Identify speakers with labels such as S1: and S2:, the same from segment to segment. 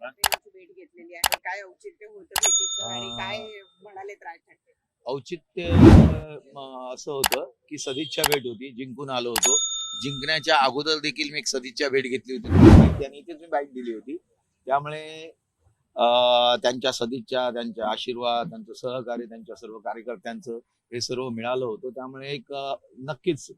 S1: त्यांची भेट घेतलेली आहे. काय औचित्य होतं भेटीचं आणि काय म्हणाले राज ठाकरे
S2: औचित्य अं, असं होतं की सदिच्छा भेट होती जिंकून आलो होतो. जिंकण्याच्या अगोदर देखील मी एक सदिच्छा भेट घेतली होती. ती माहिती आणि इथेच मी बाईट दिली होती. त्यामुळे अं, त्यांच्या सदिच्छा त्यांचे आशीर्वाद त्यांचं सहकार्य त्यांच्या सर्व कार्यकर्त्यांचं हे सर्व मिळालं होतं. त्यामुळे एक नक्कीच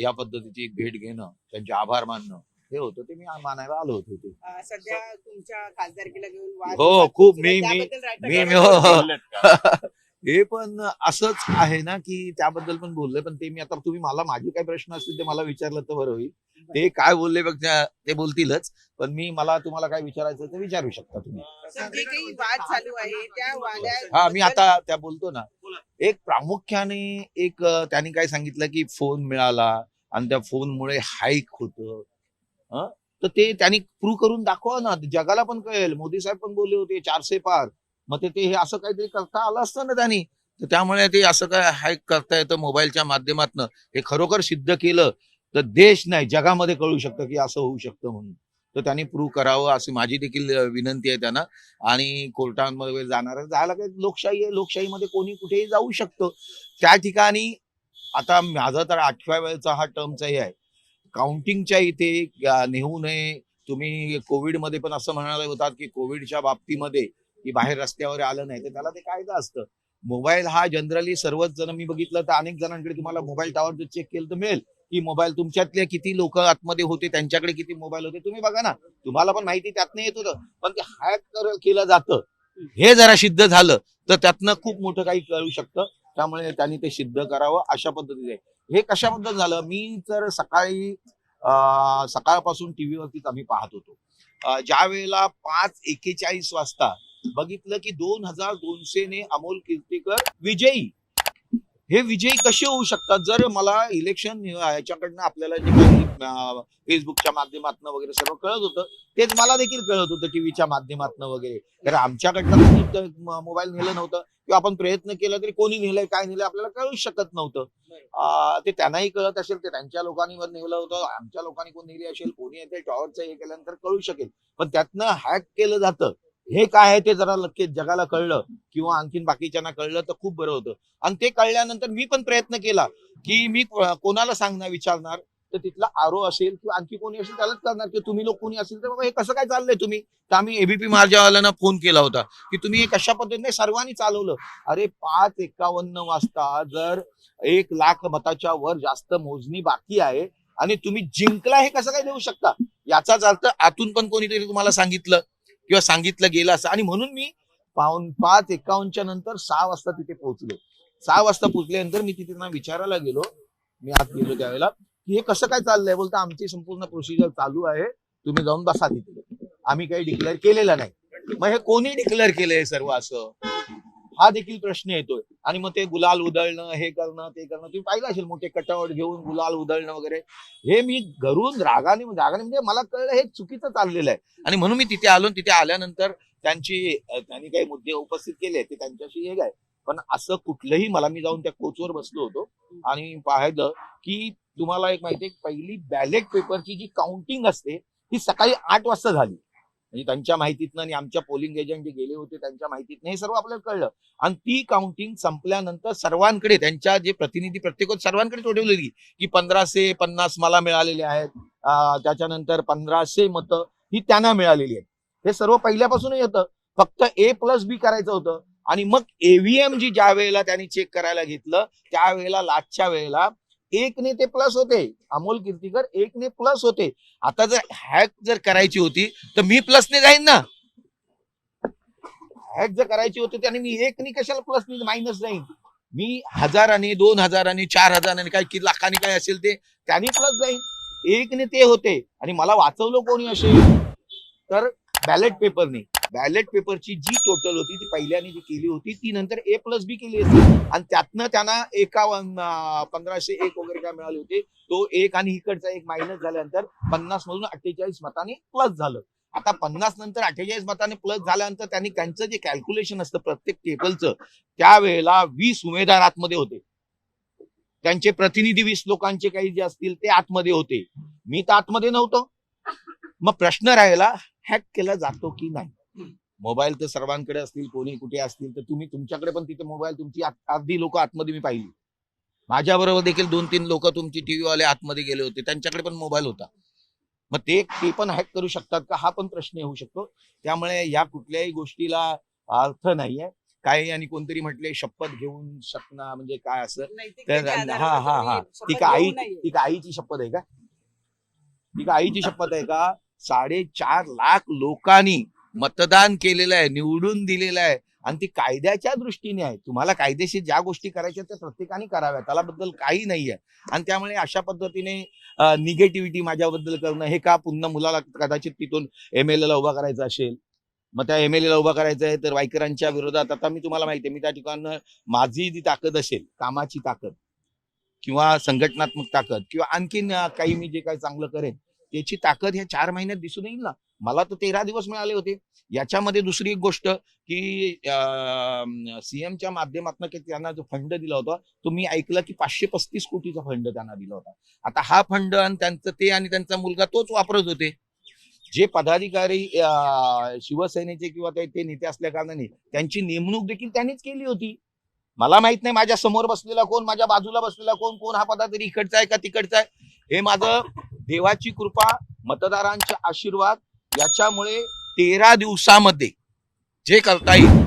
S2: या पद्धतीची भेट घेणं त्यांचे आभार मानणं हे होतं ते मी मानायला आलो होतो
S1: अं, सध्या तुमच्या खासदारकीला घेऊन वाद
S2: हो, खूप. मी-. मी-
S1: त्याबद्दल राज
S2: मी-
S1: ठाकरे
S2: मी- हो, हो.
S3: बोललेत का?
S2: हे पण असंच आहे ना की त्याबद्दल पण बोलले पण ते मी आता तुम्ही मला माझे काही प्रश्न असतील ते मला विचारलं तर बरं होईल ते काय बोलले बघ त्या- ते बोलतीलच पण मी मला तुम्हाला काय विचारायचं ते विचारू शकता तुम्ही
S1: सर, जे काही वाद चालू आहे त्या वादात
S2: हा मी आता त्या बोलतो ना एक प्रामुख्याने एक अं, त्यांनी काय सांगितलं की फोन मिळाला आणि त्या फोनमुळे हाईक होतं? तर ते त्यांनी प्रूव्ह करून दाखवा ना. जगाला पण कळेल. मोदी साहेब पण बोलले होते चारशे पार. मग ते ते हे असं काहीतरी करता आलं असतं ना त्यांनी. तर त्यामुळे ते असं काय हॅक करता येतं मोबाईलच्या माध्यमातनं. हे खरोखर सिद्ध केलं तर देश नाही जगामध्ये कळू शकतं की असं होऊ शकतं म्हणून. तर त्यांनी प्रूव्ह करावं अशी माझी देखील विनंती आहे त्यांना. आणि कोर्टांमध्ये जाणार जायला काही लोकशाही आहे. लोकशाहीमध्ये कोणी कुठेही जाऊ शकतं. त्या ठिकाणी आता माझा तर आठव्या वेळेचा हा टर्मचाही आहे. काउंटिंगच्या इथे नेऊ नये. तुम्ही कोविडमध्ये पण असं म्हणाले होतात की कोविडच्या बाबतीमध्ये की बाहेर रस्त्यावर आलं नाही. तर त्याला ते कायदा असतं. मोबाईल हा जनरली सर्वच जण मी बघितलं तर अनेक जणांकडे तुम्हाला मोबाईल टावर जर चेक केलं तर मिळेल. की मोबाईल तुमच्यातले किती लोक आतमध्ये होते त्यांच्याकडे किती मोबाईल होते तुम्ही बघा ना. तुम्हाला पण माहिती त्यातनं येत होतं. पण ते हॅक केलं जातं. हे जरा सिद्ध झालं तर त्यातनं खूप मोठं काही कळू शकतं. त्यामुळे त्यांनी ते सिद्ध करावं अशा पद्धतीने. हे कशाबद्दल झालं? मी तर सकाळी सकाळपासून टीव्हीवरतीच आम्ही पाहत होतो. ज्या वेळेला पाच एकेचाळीस वाजता बघितलं की दोन हजार दोनशे ने अमोल कीर्तीकर विजयी. हे विजयी कसे होऊ शकतात? जर मला इलेक्शन याच्याकडनं आपल्याला जे काही फेसबुकच्या माध्यमातून वगैरे सर्व कळत होतं तेच मला देखील कळत होतं टीव्हीच्या माध्यमातून वगैरे. तर आमच्याकडनं कोणी मोबाईल नेलं नव्हतं किंवा आपण प्रयत्न केला तरी कोणी नेलंय काय नेलंय आपल्याला कळूच शकत नव्हतं. ते त्यांनाही कळत असेल ते त्यांच्या लोकांनी वर नेलं होतं आमच्या लोकांनी कोण नेली असेल कोणी येते टॉवरचं हे केल्यानंतर कळू शकेल. पण त्यातनं हॅक केलं जातं. हे काय आहे ते जरा नक्कीच जगाला कळलं किंवा आणखीन बाकीच्यांना कळलं तर खूप बरं होतं. आणि ते कळल्यानंतर मी पण प्रयत्न केला की मी कोणाला सांगणार विचारणार तर तिथला आरो असेल किंवा आणखी कोणी असेल त्यालाच करणार की तुम्ही लोक कोणी असेल तर बाबा हे कसं काय चाललंय तुम्ही? तर आम्ही एबीपी मार्जावाल्यांना फोन केला होता की तुम्ही हे कशा पद्धतीने सर्वांनी चालवलं? अरे पाच एकावन्न वाजता जर एक लाख मताच्या वर जास्त मोजणी बाकी आहे आणि तुम्ही जिंकला हे कसं काय देऊ शकता? याचाच अर्थ आतून पण कोणीतरी तुम्हाला सांगितलं. किंवा सांगितलं गेलं असं. आणि म्हणून मी पाऊन पाच एकावन्नच्या नंतर सहा वाजता तिथे पोहोचलो. सहा वाजता पोहोचल्यानंतर मी तिथे त्यांना विचारायला गेलो. मी आत गेलो त्यावेळेला की हे कसं काय चाललंय? बोलता आमची संपूर्ण प्रोसिजर चालू आहे. तुम्ही जाऊन बसा तिथे. आम्ही काही डिक्लेअर केलेलं नाही. मग हे कोणी डिक्लेअर केलंय सर्व असं? हा देखील प्रश्न येतोय. आणि मग ते गुलाल उधळणं हे करणं ते करणं तुम्ही पाहिलं असेल मोठे कटावट घेऊन गुलाल उधळणं वगैरे. हे मी घरून रागाने रागाने म्हणजे मला कळलं हे चुकीचं चाललेलं आहे. आणि म्हणून मी तिथे आलो तिथे आल्यानंतर त्यांची त्यांनी काही मुद्दे उपस्थित केले ते त्यांच्याशी हे काय. पण असं कुठलंही मला मी जाऊन त्या कोचवर बसलो होतो आणि पाहिलं की तुम्हाला एक माहिती आहे पहिली बॅलेट पेपरची जी काउंटिंग असते ती सकाळी आठ वाजता झाली. म्हणजे त्यांच्या माहितीतनं आणि आमच्या पोलिंग एजंट जे गेले होते त्यांच्या माहितीतनं हे सर्व आपल्याला कळलं. आणि ती काउंटिंग संपल्यानंतर सर्वांकडे त्यांच्या जे प्रतिनिधी प्रत्येक सर्वांकडे ठेवलेली की पंधराशे पन्नास मला मिळालेले आहेत. त्याच्यानंतर पंधराशे मतं ही त्यांना मिळालेली आहेत. हे सर्व पहिल्यापासून येतं फक्त ए प्लस बी करायचं होतं. आणि मग एव्हीएम जी ज्या वेळेला त्यांनी चेक करायला घेतलं त्यावेळेला लास्टच्या वेळेला एक ने ते प्लस होते. अमोल कीर्तीकर एक ने प्लस होते. आता जर हॅक जर करायची होती तर मी प्लसने जाईन ना. हॅक जर करायची होती त्याने मी एक ने कशाला प्लसने मायनस जाईन? मी हजाराने दोन हजाराने चार हजाराने काय किती लाखाने काय असेल ते त्यांनी प्लस जाईन. एक ने ते होते. आणि मला वाचवलं कोणी असेल? तर बॅलेट पेपरने बॅलेट पेपरची जी टोटल होती ती पहिल्याने जी केली होती ती नंतर ए प्लस बी केली असती आणि त्यातनं त्यांना एकावन्न पंधराशे एक वगैरे काय मिळाले होते. तो एक आणि इकडचा एक मायनस झाल्यानंतर पन्नास मधून अठ्ठेचाळीस मताने प्लस झालं. आता पन्नास नंतर अठ्ठेचाळीस मताने प्लस झाल्यानंतर त्यांनी त्यांचं जे कॅल्क्युलेशन असतं प्रत्येक टेबलचं त्यावेळेला वीस उमेदवार आतमध्ये होते. त्यांचे प्रतिनिधी वीस लोकांचे काही जे असतील ते आतमध्ये होते. मी तर आतमध्ये नव्हतो. मग प्रश्न राहिला हॅक केला जातो की नाही? मोबाईल तर सर्वांकडे असतील कोणी कुठे असतील तर तुम्ही तुमच्याकडे पण तिथे मोबाईल तुमची अर्धी लोक आतमध्ये मी पाहिली. माझ्या बरोबर देखील दोन तीन लोक तुमची टीव्ही वाले आतमध्ये गेले होते त्यांच्याकडे पण मोबाईल होता. मग ते ते पण हॅक करू शकतात का? हा पण प्रश्न येऊ शकतो. त्यामुळे या कुठल्याही गोष्टीला अर्थ नाहीये. काही आणि कोणतरी म्हटले शपथ घेऊन शकणं म्हणजे काय असं? तर हा हा हा. ती का आई. ती का आईची शपथ आहे का? ती का आईची शपथ आहे का? साडेचार लाख लोकांनी मतदान केलेलं आहे निवडून दिलेलं आहे. आणि ती कायद्याच्या दृष्टीने आहे. तुम्हाला कायदेशीर ज्या गोष्टी करायच्या त्या प्रत्येकाने कराव्या त्याबद्दल काही नाहीये आणि त्यामुळे अशा पद्धतीने निगेटिव्हिटी माझ्याबद्दल करणं हे का पुन्हा मुलाला कदाचित तिथून एम एल ला उभा करायचं असेल? मग त्या एम एल ला उभा करायचं आहे तर वायकरांच्या विरोधात आता मी तुम्हाला माहिती आहे मी त्या ठिकाणं माझी जी ताकद असेल कामाची ताकद किंवा संघटनात्मक ताकद किंवा आणखीन काही मी जे काही चांगलं करेन त्याची ताकद ह्या चार महिन्यात दिसून येईल ना? मला तर तेरा दिवस मिळाले होते. याच्यामध्ये दुसरी एक गोष्ट की सीएमच्या माध्यमातून की त्यांना जो फंड दिला होता तो मी ऐकला की पाचशे पस्तीस कोटीचा फंड त्यांना दिला होता. आता हा फंड आणि त्यांचं ते आणि त्यांचा मुलगा तोच वापरत होते. जे पदाधिकारी शिवसेनेचे किंवा ते ते नेते असल्या कारणाने त्यांची नेमणूक देखील त्यांनीच केली होती. मला माहीत नाही माझ्यासमोर बसलेला कोण माझ्या बाजूला बसलेला कोण कोण हा पदाधिकारी इकडचा आहे का तिकडचा आहे? हे माझं देवाची कृपा मतदारांचे आशीर्वाद याच्यामुळे तेरा दिवसामध्ये जे करता येईल.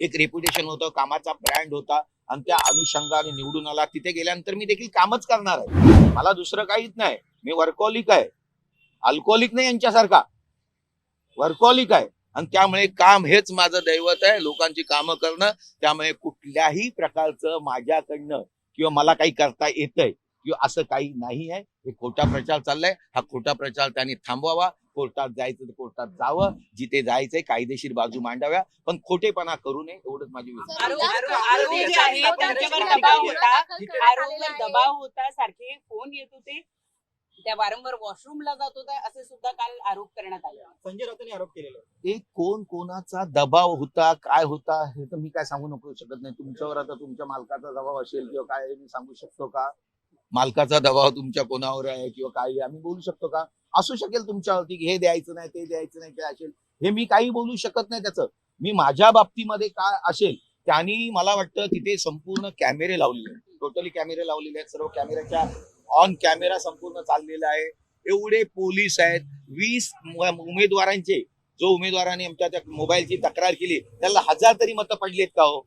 S2: एक रेप्युटेशन होतं कामाचा ब्रँड होता आणि त्या अनुषंगाने निवडून आला. तिथे गेल्यानंतर मी देखील कामच करणार आहे. मला दुसरं काहीच नाही. मी वर्कॉलिक आहे. अल्कोहोलिक नाही यांच्यासारखा. वर्कॉलिक आहे. आणि त्यामुळे काम हेच माझं दैवत आहे. लोकांची कामं करणं त्यामुळे कुठल्याही प्रकारचं माझ्याकडनं किंवा मला काही करता येतंय. किंवा असं काही नाही आहे. हे खोटा प्रचार चाललाय. हा खोटा प्रचार त्यांनी थांबवावा. कोर्टात जायचं तर कोर्टात जावं. जिथे जायचंय कायदेशीर बाजू मांडाव्या. पण खोटेपणा करू नये एवढंच माझी
S1: दबाव होता. सारखे फोन येत होते. त्या वारंवार वॉशरूमला जात होता. असे सुद्धा काल आरोप करण्यात आले.
S4: संजय राऊतांनी आरोप केलेला.
S2: एक कोण कोणाचा दबाव होता? काय होता? हे तर मी काय सांगू नको शकत नाही. तुमच्यावर आता तुमच्या मालकाचा दबाव असेल किंवा काय मी सांगू शकतो का? मालकाचा दबाव तुमच्या कोणावर आहे किंवा काही आम्ही बोलू शकतो का? असू शकेल तुमच्यावरती की हे द्यायचं नाही ते द्यायचं नाही ते असेल. हे मी काही बोलू शकत नाही त्याचं. मी माझ्या बाबतीमध्ये काय असेल त्यांनी मला वाटतं तिथे संपूर्ण कॅमेरे लावलेले आहेत. टोटली कॅमेरे लावलेले आहेत. सर्व कॅमेऱ्याच्या ऑन कॅमेरा संपूर्ण चाललेला आहे. एवढे पोलीस आहेत. वीस उमेदवारांचे जो उमेदवाराने आमच्या त्या मोबाईलची तक्रार केली त्याला हजार तरी मतं पडली आहेत का हो?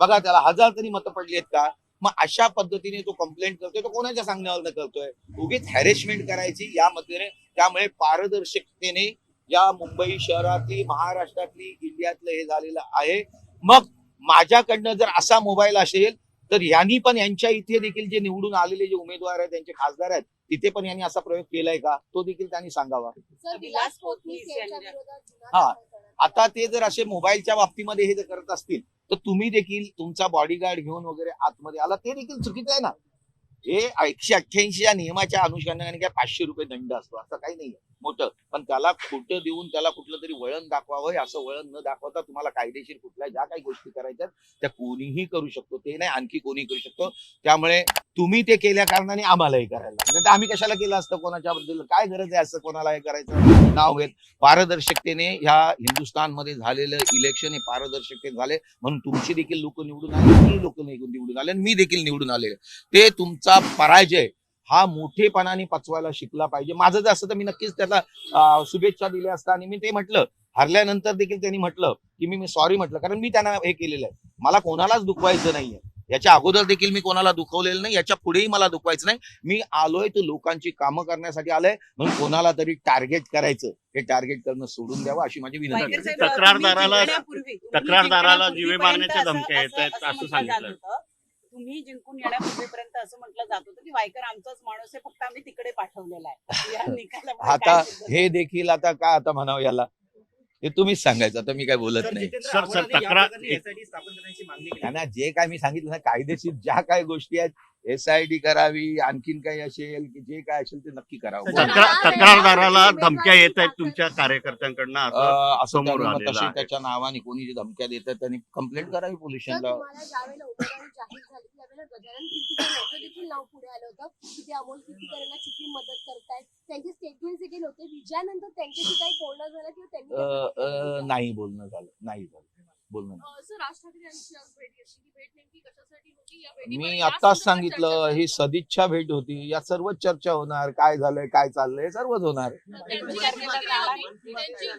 S2: बघा त्याला हजार तरी मतं पडली आहेत का? मग अशा पद्धतीने तो कंप्लेंट करतोय तो कोणाच्या सांगण्यावर करतोय उगीच हॅरेसमेंट करायची यामध्ये त्यामुळे पारदर्शकतेने या मुंबई शहरातली महाराष्ट्रातली इंडियातलं हे झालेलं आहे. मग माझ्याकडनं जर असा मोबाईल असेल तर यांनी पण यांच्या इथे देखील जे निवडून आलेले जे उमेदवार आहेत त्यांचे खासदार आहेत तिथे पण यांनी असा प्रयोग केलाय का? तो देखील त्यांनी सांगावा. हा. आता ते जर असे मोबाईलच्या बाबतीमध्ये हे जर करत असतील तर तुम्ही देखील तुमचा बॉडीगार्ड घेऊन वगैरे आतमध्ये आला ते देखील चुकीचं आहे ना? हे एकशे अठ्ठ्याऐंशीच्या नियमाच्या अनुषंगाने काय पाचशे रुपये दंड असतो असं काही नाही मोठं. पण त्याला खोटं देऊन त्याला कुठलं तरी वळण दाखवावं असं वळण न दाखवता तुम्हाला कायदेशीर कुठल्या ज्या काही गोष्टी करायच्या त्या कोणीही करू शकतो. ते नाही आणखी कोणी करू शकतो. त्यामुळे तुम्ही ते केल्या कारणाने आम्हालाही करायला नाही तर आम्ही कशाला केलं असतं कोणाच्या बद्दल काय गरज आहे असं कोणाला हे करायचं? नाव घेत. पारदर्शकतेने ह्या हिंदुस्थानमध्ये झालेलं इलेक्शन हे पारदर्शकतेने झाले. म्हणून तुमची देखील लोक निवडून आले मी लोक निवडून आले आणि मी देखील निवडून आले ते तुमचं पराजय हा मोठेपणाने पचवायला शिकला पाहिजे माझं जर असं तर मी नक्कीच त्याला शुभेच्छा दिल्या असता आणि मी ते म्हटलं हरल्यानंतर देखील त्यांनी म्हटलं की मी सॉरी म्हटलं कारण मी त्यांना हे केलेलं आहे मला कोणालाच दुखवायचं नाहीये याच्या अगोदर देखील मी कोणाला दुखवलेलं नाही याच्या पुढेही मला दुखवायचं नाही मी आलोय तर लोकांची कामं करण्यासाठी आलोय म्हणून कोणाला तरी टार्गेट करायचं हे टार्गेट करणं सोडून द्यावं अशी माझी विनंती
S5: तक्रारदाराला- तक्रारदाराला जीवे मारण्याच्या धमक्या येत आहेत,
S1: असं-
S5: सांगितलं.
S1: तुम्ही जिंकून येण्यापूर्वीपर्यंत असं म्हटलं जात होतं की वायकर आमचाच माणूस आहे फक्त आम्ही तिकडे पाठवलेला आहे. या निकालामुळे
S2: आता
S1: काय सिद्ध
S2: हे देखील आता काय आता म्हणावं याला? हे तुम्हीच सांगायचं आता मी काय बोलत
S4: सर,
S2: नाही.
S4: जितेंद्र
S5: सर,
S4: आव्हाडांनी
S5: सर,
S4: या
S5: तक्रार-
S4: प्रकरणी SIT स्थापन करण्याची मागणी केली.
S2: त्यांना जे काय मी सांगितलं ना कायदेशीर ज्या काय गोष्टी आहेत एसआयटी करावी आणखीन काही असेल की जे काय असेल ते नक्की करावं.
S3: तक्रार तक्रारदाराला धमक्या येत आहेत तुमच्या कार्यकर्त्यांकडनं असं
S2: अं, असं
S3: समोर
S2: त्यांनी मग
S3: आलेलं
S2: तशी
S3: आहे.
S2: त्याच्या नावाने कोणी जे धमक्या देतात त्यांनी कंप्लेंट करावी
S5: तर
S2: पोलिसांना
S5: तुम्हाला ज्यावेळेला उमेदवारी जाहीर झाली त्यावेळेला गजानन कीर्तीकर यांचं देखील नाव पुढे आलं होतं. की ते अमोल कीर्तीकरांना किती मदत करतायत? त्यांचे स्टेटमेंट देखील होते विजयानंतर त्यांच्याशी काही बोलणं झालं किंवा त्यांनी काही
S2: अं,
S5: प्रतिक्रिया
S2: अं,
S5: दिली?
S2: नाही बोलणं झालं नाही झालं. बोलणं नाही.
S6: असं राज ठाकरे यांची आज भेट घेतली ही भेट नेमकी कशासाठी होती या भेटीमध्ये
S2: मी
S6: या
S2: आत्ताच सांगितलं ही. सदिच्छा भेट होती या सर्वच चर्चा होणार काय झालंय काय चाललंय सर्वच होणार.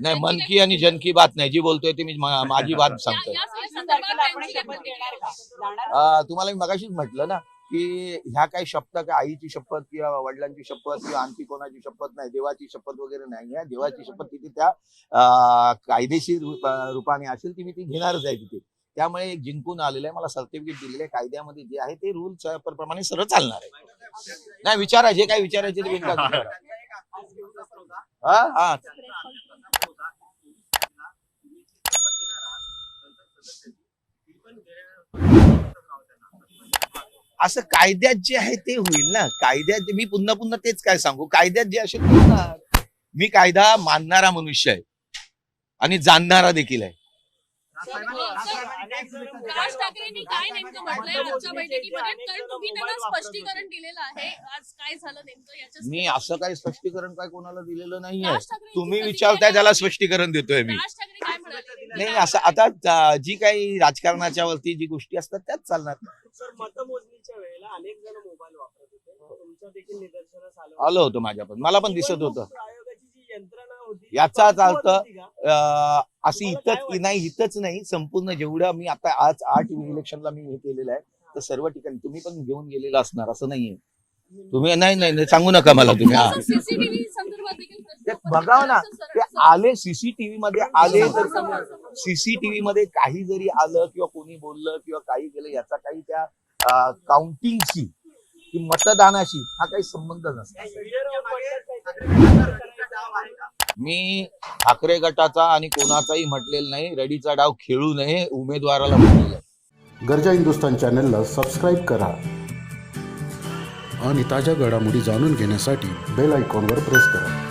S2: नाही मन की आणि जन की बात नाही जी बोलतोय ती मी मा- माझी बात
S6: या-
S2: सांगतोय
S6: या
S2: अं, तुम्हाला मी मगाशीच म्हटलं ना की ह्या काही शपथ काय आईची शपथ किंवा वडिलांची शपथ किंवा आणखी कोणाची शपथ नाही देवाची शपथ वगैरे नाही आहे देवाची शपथ तिथे त्या अं, कायदेशीर रूप- रूपाने असेल ती मी ती घेणारच आहे तिथे. त्यामुळे जिंकून आलेलं आहे मला सर्टिफिकेट दिलेलं आहे कायद्यामध्ये जे आहे ते रूल प्रमाणे सरळ चालणार आहे. नाही विचारा जे काय विचारायचे ते विचारा. हा हा. असं कायद्यात जे आहे ते होईल ना. कायद्यात जे- मी पुन्हा पुन्हा तेच काय सांगू? कायद्यात जे असेल मी कायदा मानणारा मनुष्य आहे. आणि जाणणारा देखील आहे.
S6: राज ठाकरेंनी काय नेमकं म्हटलंय? आजच्या बैठकीमध्ये तर तुम्ही त्यांना स्पष्टीकरण दिलेलं आहे. आज काय झालं नेमकं याच्या
S2: मी असं काही स्पष्टीकरण काय कोणाला दिलेलं नाहीये.
S6: राज
S2: तुम्ही विचारताय त्याला? स्पष्टीकरण देतोय मी.
S6: राज ठाकरे काय म्हणाले?
S2: नाही असं आता अं, जी काही राजकारणाच्या वरती जी गोष्टी असतात त्याच चालणार.
S4: सर मतमोजणीच्या वेळेला अनेक जण मोबाईल वापरत होते. तुमच्या देखील निदर्शनास आलं
S2: आलं होतं माझ्या पण मला पण दिसत होतं
S4: निवडणूक आयोगाची जी यंत्रणा होती
S2: याचाच अर्थ अशी इथंच? नाही इथंच नाही. संपूर्ण जेवढं मी आता आज आठ इलेक्शनला मी हे केलेलं आहे तर सर्व ठिकाणी तुम्ही पण घेऊन गेलेला असणार असं नाहीये. तुम्ही नाही नाही नाही, सांगू नका मला तुम्ही हा. बघावं ना. ते आले सीसीटीव्ही मध्ये आले तर. सीसीटीव्ही मध्ये काही जरी आलं किंवा कोणी बोललं किंवा काही केलं याचा काही त्या काउंटिंगशी की मतदानाशी हा काही संबंध नसतो. मी ठाकरे गटाचा आणि कोणाचाही म्हटलेलं नाही रडीचा डाव खेळू नये उमेदवाराला म्हटलेलं
S7: गरजा हिंदुस्तान चॅनलला सबस्क्राईब करा
S8: आणि ताज्या घडामोडी जाणून घेण्यासाठी
S7: बेल आयकॉनवर प्रेस करा.